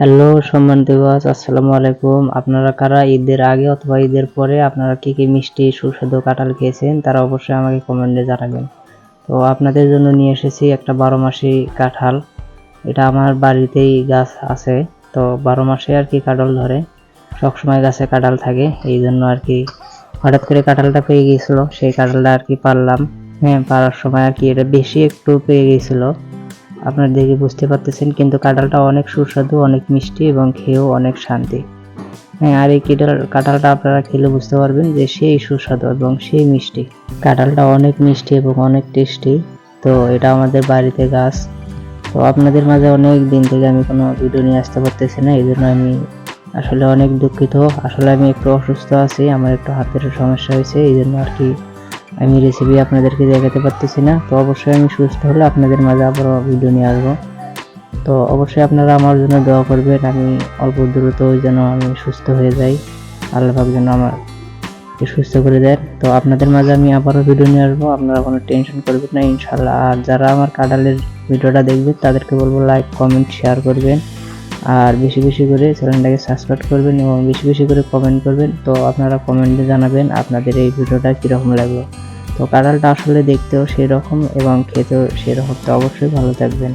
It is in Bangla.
হ্যালো সম্মানিত গাছ আসসালামু আলাইকুম। আপনারা কারা ঈদের আগে অথবা ঈদের পরে আপনারা কি কি মিষ্টি, সুস্বাদু কাঁঠাল খেয়েছেন, তারা অবশ্যই আমাকে কমেন্টে জানাবেন। তো আপনাদের জন্য নিয়ে এসেছি একটা বারো মাসি কাঁঠাল। এটা আমার বাড়িতেই গাছ আছে। তো বারো মাসে আর কি কাঁঠাল ধরে। সবসময় গাছে কাঁঠাল থাকে, এই জন্য আর কি হঠাৎ করে কাঁঠালটা পেয়ে গিয়েছিল। সেই কাঁঠালটা আর কি পারলাম। হ্যাঁ পারার সময় আর কি এটা বেশি একটু পেয়ে গিয়েছিল। আপনারা দেখে বুঝতে পারতেছেন, কিন্তু কাঁঠালটা অনেক সুস্বাদু, অনেক মিষ্টি এবং খেয়েও অনেক শান্তি। হ্যাঁ আর এই কিটাল কাঁঠালটা আপনারা খেলে বুঝতে পারবেন যে সেই সুস্বাদু এবং সেই মিষ্টি। কাঁঠালটা অনেক মিষ্টি এবং অনেক টেস্টি। তো এটা আমাদের বাড়িতে গাছ। তো আপনাদের মাঝে অনেক দিন থেকে আমি কোনো ভিডিও নিয়ে আসতে পারতেছি না এই জন্য আমি আসলে অনেক দুঃখিত। আসলে আমি একটু অসুস্থ আছি, আমার একটু হাতের সমস্যা হয়েছে এই জন্য আর কি আমি রেসিপি আপনাদেরকে দেখাতে পারতেছি না, তো অবশ্যই আমি সুস্থ হলে আপনাদের মাঝে আবারও ভিডিও নিয়ে আসব। তো অবশ্যই আপনারা আমার জন্য দোয়া করবেন, আমি অল্প দ্রুত যেন আমি সুস্থ হয়ে যাই। আল্লাহফাক যেন আমার সুস্থ করে দেন। তো আপনাদের মাঝে আমি আবারও ভিডিও নিয়ে আসব, আপনারা কোনো টেনশন করবেন না ইনশাল্লাহ আর যারা আমার কাঁঠালের ভিডিওটা দেখবেন, তাদেরকে বলব লাইক কমেন্ট শেয়ার করবেন। আর বেশি বেশি করে চ্যানেলটাকে সাবস্ক্রাইব করবেন এবং বেশি বেশি করে কমেন্ট করবেন। তো আপনারা কমেন্টে জানাবেন আপনাদের এই ভিডিওটা কীরকম লাগল। তো কাঁঠালটা আসলে দেখতেও সেরকম এবং খেতেও সেরকম। তো অবশ্যই ভালো থাকবেন।